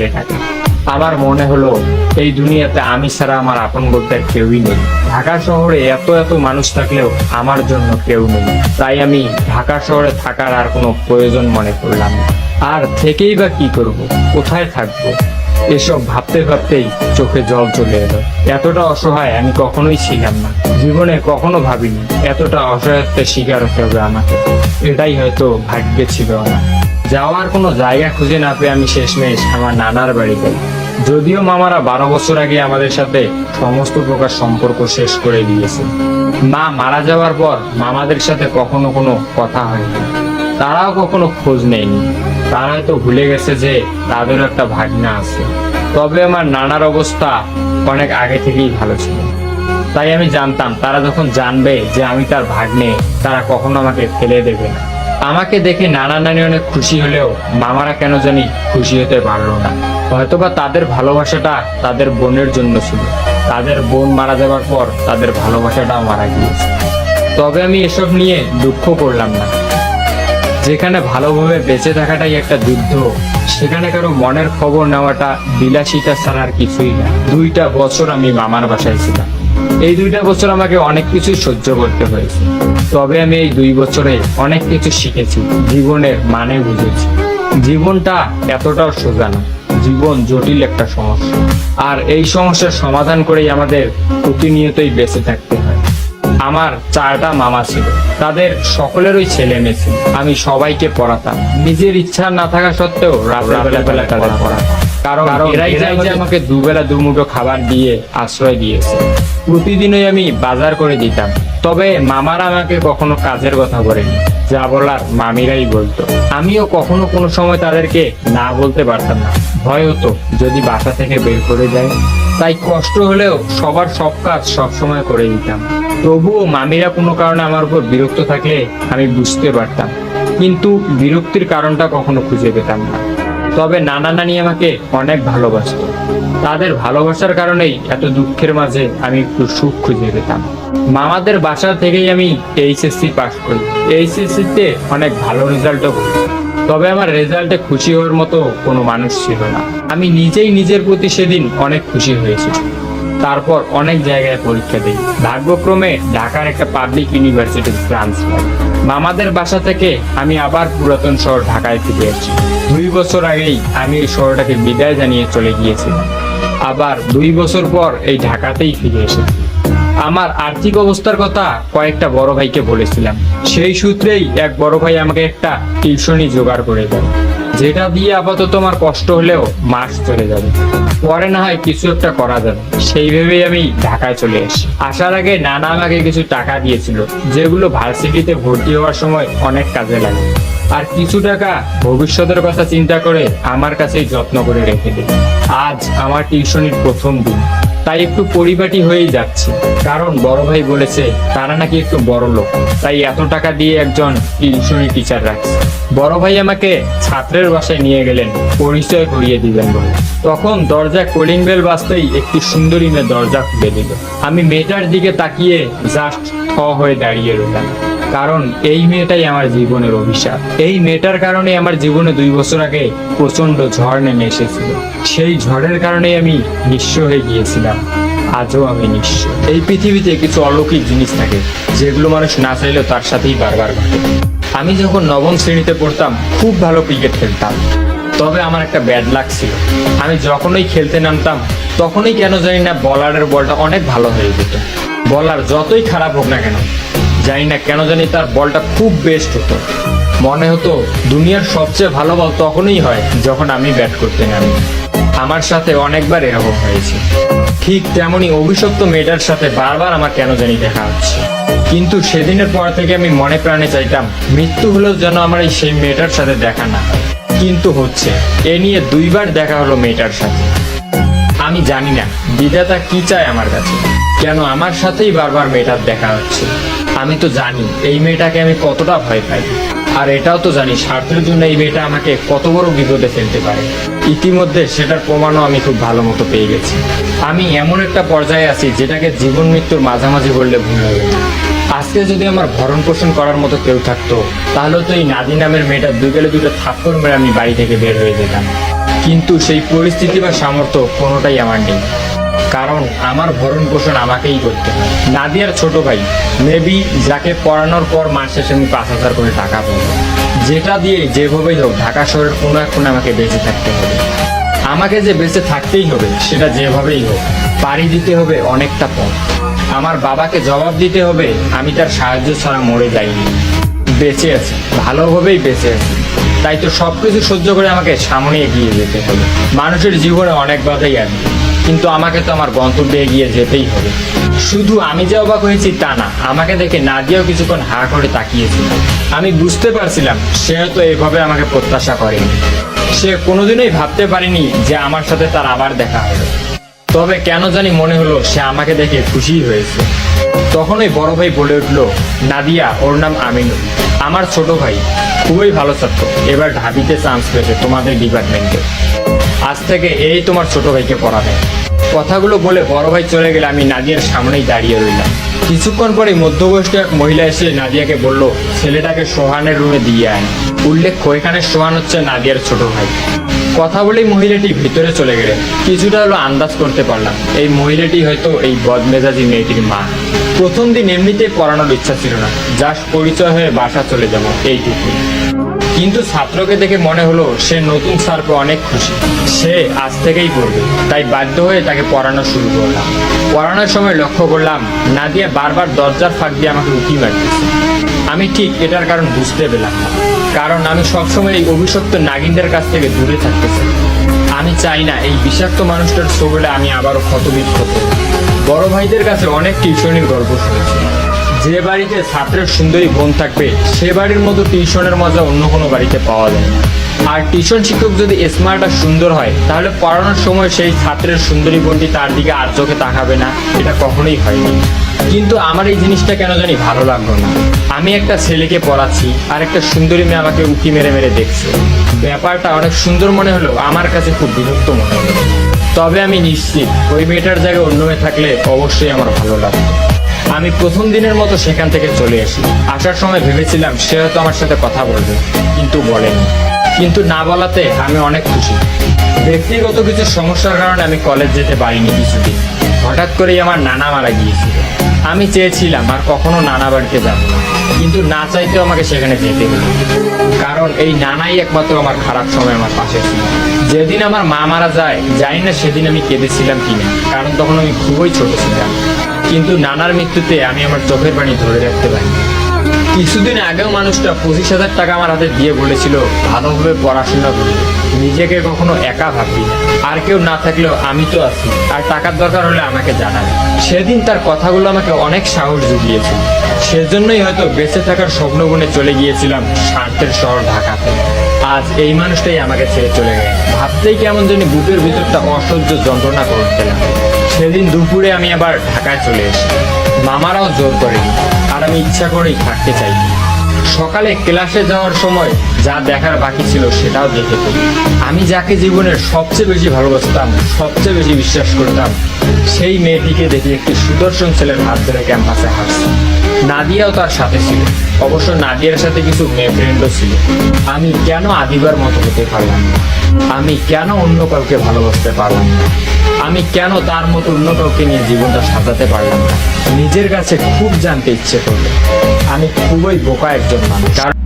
ছেলেটাকে আমার মনে হলো, এই দুনিয়াতে আমি ছাড়া আমার আপন বলতে কেউই নেই। ঢাকা শহরে এত এত মানুষ থাকলেও আমার জন্য কেউ নেই। তাই আমি ঢাকা শহরে থাকার আর কোনো প্রয়োজন মনে করলাম আর থেকেই বা কি করব? কোথায় থাকব? এসব ভাবতে ভাবতেই চোখে জল চলে এলো। এতটা অসহায় আমি কখনোই ছিলাম না। জীবনে কখনো ভাবিনি, এতটা অসহায়ত্বের শিকার হতে হবে আমাকে। এটাই হয়তো ভাগ্যে ছিল আমার। যাওয়ার কোনো জায়গা খুঁজে না পেয়ে আমি শেষমেশ আমার নানার বাড়ি যদিও মামারা বারো বছর আগে আমাদের সাথে সমস্ত প্রকার সম্পর্ক শেষ করে দিয়েছে। মা মারা যাওয়ার পর মামাদের সাথে কখনো কোনো কথা হয়নি। তারাও কখনো খোঁজ নেয়নি। তারা হয়তো ভুলে গেছে যে তাদেরও একটা ভাগনা আছে। তবে আমার নানার অবস্থা অনেক আগে থেকেই ভালো ছিল। তাই আমি জানতাম, তারা যখন জানবে যে আমি তার ভাগ্নে, তারা কখনো আমাকে ফেলে দেবে না। আমাকে দেখে নানা নানি অনেক খুশি হলেও মামারা কেন জানি খুশি হতে পারল না। হয়তোবা তাদের ভালোবাসাটা তাদের বোনের জন্য ছিল। তাদের বোন মারা যাওয়ার পর তাদের ভালোবাসাটাও মারা গিয়েছে। তবে আমি এসব নিয়ে দুঃখ করলাম না। যেখানে ভালোভাবে বেঁচে থাকাটাই একটা যুদ্ধ, সেখানে কারও মনের খবর নেওয়াটা বিলাসিতা ছাড়া আর কিছুই না। দুইটা বছর আমি মামার বাসায় ছিলাম। এই দুইটা বছর আমাকে অনেক কিছু সহ্য করতে হয়েছে। তবে আমি এই দুই বছরে অনেক কিছু শিখেছি, জীবনের মানে বুঝেছি। জীবনটা এতটাও সোজা না, জীবন জটিল একটা সমস্যা। আর এই সমস্যার সমাধান করেই আমাদের প্রতিনিয়তই বেঁচে থাকতে হয়। আমার চারটা মামা ছিল। তাদের সকলেরই ছেলে মেয়ে। ছিল আমি সবাইকে পড়াতাম। নিজের ইচ্ছা না থাকা সত্ত্বেও রাত্রেবেলা বেলা তাদের পড়াতাম। কারণ এরাই চাই যে আমাকে দুবেলা দুমুঠো খাবার দিয়ে আশ্রয় দিয়েছে। প্রতিদিনই আমি বাজার করে দিতাম। তবে মামারা আমাকে কখনো কাজের কথা বলেনি। যা বলার মামিরাই বলতো। আমিও কখনো কোনো সময় তাদেরকে না বলতে পারতাম না। ভয় হতো যদি বাসা থেকে বের করে যায় তাই কষ্ট হলেও সবার সব কাজ সবসময় করে দিতাম। তবুও মামিরা কোনো কারণে আমার উপর বিরক্ত থাকলে আমি বুঝতে পারতাম। কিন্তু বিরক্তির কারণটা কখনো খুঁজে পেতাম না। তবে নানা নানি আমাকে অনেক ভালোবাসত। তাদের ভালোবাসার কারণেই এত দুঃখের মাঝে আমি একটু সুখ খুঁজে পেতাম। মামাদের বাসা থেকেই আমি এইচএসসি পাশ করি। এইচএসসি তে অনেক ভালো রেজাল্টও করি। তবে আমার রেজাল্টে খুশি হওয়ার মতো কোনো মানুষ ছিল না। আমি নিজেই নিজের প্রতি সেদিন অনেক খুশি হয়েছি। তারপর অনেক জায়গায় পরীক্ষা দিই। ভাগ্যক্রমে ঢাকার একটা পাবলিক ইউনিভার্সিটি ব্রাঞ্চ পাই মামাদের বাসা থেকে আমি আবার পুরাতন শহর ঢাকায় ফিরে আসি দুই বছর আগেই আমি এই শহরটাকে বিদায় জানিয়ে চলে গিয়েছিলাম আবার দুই বছর পর এই ঢাকাতেই ফিরে এসেছি। আমার আর্থিক অবস্থার কথা কয়েকটা বড় ভাইকে বলেছিলাম। সেই সূত্রেই এক বড় ভাই আমাকে একটা টিউশনি জোগাড় করে দেয়। যেটা দিয়ে আপাতত আমার কষ্ট হলেও মাস চলে যাবে। পরে না হয় কিছু একটা করা যাবে। সেই ভেবেই আমি ঢাকায় চলে আসি। আসার আগে নানা আমাকে কিছু টাকা দিয়েছিল, যেগুলো ভার্সিটিতে ভর্তি হওয়ার সময় অনেক কাজে লাগে। আর কিছু টাকা ভবিষ্যতের কথা চিন্তা করে আমার কাছেই যত্ন করে রেখে দিই আজ আমার টিউশনির প্রথম দিন। তাই একটু পরিপাটি হয়েই যাচ্ছে। কারণ বড় ভাই বলেছে, তারা নাকি একটু বড় লোক, তাই এত টাকা দিয়ে একজন টিউশনি টিচার রাখছে। বড় ভাই আমাকে ছাত্রের বাসায় নিয়ে গেলেন, পরিচয় করিয়ে দিবেন বলে। তখন দরজা কলিং বেল বাজতেই একটি সুন্দরী মেয়ে দরজা খুলে দিল। আমি মেয়েটার দিকে তাকিয়ে জাস্ট থ হয়ে দাঁড়িয়ে রইলাম। কারণ এই মেয়েটাই আমার জীবনের অভিশাপ। এই মেয়েটার কারণে আমার জীবনে দুই বছর আগে প্রচণ্ড ঝড় নেমে এসেছিল। সেই ঝড়ের কারণে আমি নিঃস্ব হয়ে গিয়েছিলাম। আজও আমি নিঃস্ব। এই পৃথিবীতে কিছু অলৌকিক জিনিস থাকে, যেগুলো মানুষ না চাইলেও তার সাথেই বারবার ঘটে। আমি যখন নবম শ্রেণীতে পড়তাম, খুব ভালো ক্রিকেট খেলতাম। তবে আমার একটা ব্যাড লাক ছিল। আমি যখনই খেলতে নামতাম, তখনই কেন জানি না বলারের বলটা অনেক ভালো হয়ে যেত। বলার যতই খারাপ হোক না কেন জানি না কেন জানি তার বলটা খুব বেস্ট হতো। মনে হতো দুনিয়ার সবচেয়ে ভালো বল তখনই হয় যখন আমি ব্যাট করতে নামি। আমার সাথে অনেকবার এরকম হয়েছে। ঠিক তেমনি অভিশপ্ত মেয়েটার সাথে বারবার আমার কেন জানি দেখা হচ্ছে। কিন্তু সেদিনের পর থেকে আমি মনে প্রাণে চাইতাম, মৃত্যু হলেও যেন আমার এই সেই মেয়েটার সাথে দেখা না হয়। কিন্তু হচ্ছে, এ নিয়ে দুইবার দেখা হলো মেয়েটার সাথে। আমি জানি না, বিধাতা কি চায় আমার কাছে। কেন আমার সাথেই বারবার মেয়েটার দেখা হচ্ছে? আমি তো জানি, এই মেয়েটাকে আমি কতটা ভয় পাই। আর এটাও তো জানি স্বার্থের জন্য এই মেয়েটা আমাকে কত বড় বিপদে ফেলতে পারে। ইতিমধ্যে সেটার প্রমাণও আমি খুব ভালো মতো পেয়ে গেছি। আমি এমন একটা পর্যায়ে আছি, যেটাকে জীবন মৃত্যুর মাঝামাঝি বললে ভুল হবে আজকে যদি আমার ভরণ পোষণ করার মতো কেউ থাকতো, তাহলে তো এই নাদি নামের মেয়েটা দুই গেলে দুটো থাপ্পড় মেরে আমি বাড়ি থেকে বের হয়ে যেতাম। কিন্তু সেই পরিস্থিতি বা সামর্থ্য কোনোটাই আমার নেই। কারণ আমার ভরণ পোষণ আমাকেই করতে হয়। নাদিয়ার ছোট ভাই মেবি যাকে পড়ানোর পর মাস শেষে আমি পাঁচ হাজার করে টাকা পাবো। যেটা দিয়ে যেভাবেই হোক, ঢাকা শহরের কোনো এক কোণে আমাকে বেঁচে থাকতে হবে। আমাকে যে বেঁচে থাকতেই হবে, সেটা যেভাবেই হোক, পাড়ি দিতে হবে অনেকটা পথ। আমার বাবাকে জবাব দিতে হবে, আমি তার সাহায্য ছাড়া মরে যাইনি। বেঁচে আছি, ভালোভাবেই বেঁচে আছি। তাই তো সবকিছু সহ্য করে আমাকে সামনে এগিয়ে যেতে হবে। মানুষের জীবনে অনেক বাধাই আসবে। কিন্তু আমাকে তো আমার গন্তব্যে এগিয়ে যেতেই হবে। শুধু আমি যে অবাক হয়েছি তা না, আমাকে দেখে নাদিয়াও কিছুক্ষণ হা করে তাকিয়েছিল। আমি বুঝতে পারছিলাম, সে হয়তো এভাবে আমাকে প্রত্যাশা করেনি। সে কোনোদিনই ভাবতে পারেনি যে আমার সাথে তার আবার দেখা হবে। তবে কেন জানি মনে হলো সে আমাকে দেখে খুশি হয়েছে। তখন ওই বড় ভাই বলে উঠল, নাদিয়া, ওর নাম আমিনুল। আমার ছোট ভাই, খুবই ভালো ছাত্র। এবার ঢাবিতে চান্স পেয়েছে তোমাদের ডিপার্টমেন্টে আজ থেকে এই তোমার ছোট ভাইকে পড়াবে। কথাগুলো বলে বড় ভাই চলে গেলে আমি নাদিয়ার সামনেই দাঁড়িয়ে রইলাম। কিছুক্ষণ পরে মধ্যবয়স্ক এক মহিলা এসে নাদিয়াকে বলল, ছেলেটাকে সোহানের রুমে দিয়ে আয়। উল্লেখ্য এখানে সোহান হচ্ছে নাদিয়ার ছোট ভাই। কথা বলেই মহিলাটি ভিতরে চলে গেলেন। কিছুটা হলো আন্দাজ করতে পারলাম, এই মহিলাটি হয়তো এই বদমেজাজি মেয়েটির মা। প্রথম দিন এমনিতেই পড়ানোর ইচ্ছা ছিল না জাস্ট পরিচয় হয়ে বাসা চলে যাব, এইটুকুই। কিন্তু ছাত্রকে দেখে মনে হলো সে নতুন স্যারকে অনেক খুশি। সে আজ থেকেই পড়বে। তাই বাধ্য হয়ে তাকে পড়ানো শুরু করলাম। পড়ানোর সময় লক্ষ্য করলাম, নাদিয়া বারবার দরজার ফাঁক দিয়ে আমাকে উকি মারতেছে। আমি ঠিক এটার কারণ বুঝতে পেলাম কারণ আমি সবসময় এই অভিশপ্ত নাগিনদের কাছ থেকে দূরে থাকতেছি আমি চাই না এই বিষাক্ত মানুষটার সবলে আমি আবারও ক্ষতবিক্ষত। বড় ভাইদের কাছে অনেক টিউশনির গল্প শুনেছি। যে বাড়িতে ছাত্রের সুন্দরী বোন থাকবে, সে বাড়ির মতো টিউশনের মজা অন্য কোনো বাড়িতে পাওয়া যায় না। আর টিউশন শিক্ষক যদি স্মার্ট আর সুন্দর হয়, তাহলে পড়ানোর সময় সেই ছাত্রের সুন্দরী বোনটি তার দিকে আর চোখে তাকাবে না, এটা কখনোই হয়নি। কিন্তু আমার এই জিনিসটা কেন জানি ভালো লাগল না। আমি একটা ছেলেকে পড়াচ্ছি, আর একটা সুন্দরী মেয়ে আমাকে উঁকি মেরে মেরে দেখছে। ব্যাপারটা অনেক সুন্দর মনে হলো আমার কাছে খুব বিরক্ত মনে হলো। তবে আমি নিশ্চিত, ওই মেয়েটার জায়গায় অন্য মেয়ে থাকলে অবশ্যই আমার ভালো লাগতো। আমি প্রথম দিনের মতো সেখান থেকে চলে আসি আসার সময় ভেবেছিলাম সে হয়তো আমার সাথে কথা বলবে, কিন্তু বলেনি। কিন্তু না বলাতে আমি অনেক খুশি। ব্যক্তিগত কিছু সমস্যার কারণে আমি কলেজ যেতে পারিনি কিছুদিন। হঠাৎ করেই আমার নানা মারা গিয়েছিল। আমি চেয়েছিলাম আর কখনো নানা বাড়িতে যাব কিন্তু না চাইতেও আমাকে সেখানে যেতে হলো। কারণ এই নানাই একমাত্র আমার খারাপ সময় আমার পাশে ছিল। যেদিন আমার মা মারা যায়, জানি না সেদিন আমি কেঁদেছিলাম কিনা, কারণ তখন আমি খুবই ছোট ছিলাম। কিন্তু নানার মৃত্যুতে আমি আমার চোখের পানি ধরে রাখতে পারিনি। কিছুদিন আগেও মানুষটা পঁচিশ হাজার টাকা আমার হাতে দিয়ে বলেছিল, ভালোভাবে পড়াশোনা করি নিজেকে কখনো একা ভাববি না। আর কেউ না থাকলেও আমি তো আছি। আর টাকার দরকার হলে আমাকে জানাবে। সেদিন তার কথাগুলো আমাকে অনেক সাহস জুগিয়েছিল। সেজন্যই হয়তো বেঁচে থাকার স্বপ্নগুনে চলে গিয়েছিলাম স্বার্থের শহর ঢাকাতে আজ এই মানুষটাই আমাকে ছেড়ে চলে গেল। ভাবতেই কেমন জানি বুকের ভিতরটা অসহ্য যন্ত্রণা করতে লাগে সেদিন দুপুরে আমি আবার ঢাকায় চলে এসেছি। মামারাও জোর করেনি। আর আমি ইচ্ছা করেই থাকতে চাইনি। সকালে ক্লাসে যাওয়ার সময় যা দেখার বাকি ছিল সেটাও দেখে আমি যাকে জীবনের সবচেয়ে বেশি ভালোবাসতাম, সবচেয়ে বেশি বিশ্বাস করতাম, সেই মেয়েটিকে দেখে একটি সুদর্শন ছেলের হাত ধরে ক্যাম্পাসে হাসছে নাদিয়াও তার সাথে ছিল। অবশ্য নাদিয়ার সাথে কিছু মেয়ে ফ্রেন্ডও ছিল। আমি কেন আদিবার মতো হতে পারলাম না? আমি কেন অন্য কাউকে ভালোবাসতে পারলাম না? আমি কেন তার মতো অন্য কাউকে নিয়ে জীবনটা সাজাতে পারলাম না? নিজের কাছে খুব জানতে ইচ্ছে করল। আমি খুবই বোকা একজন মানুষ।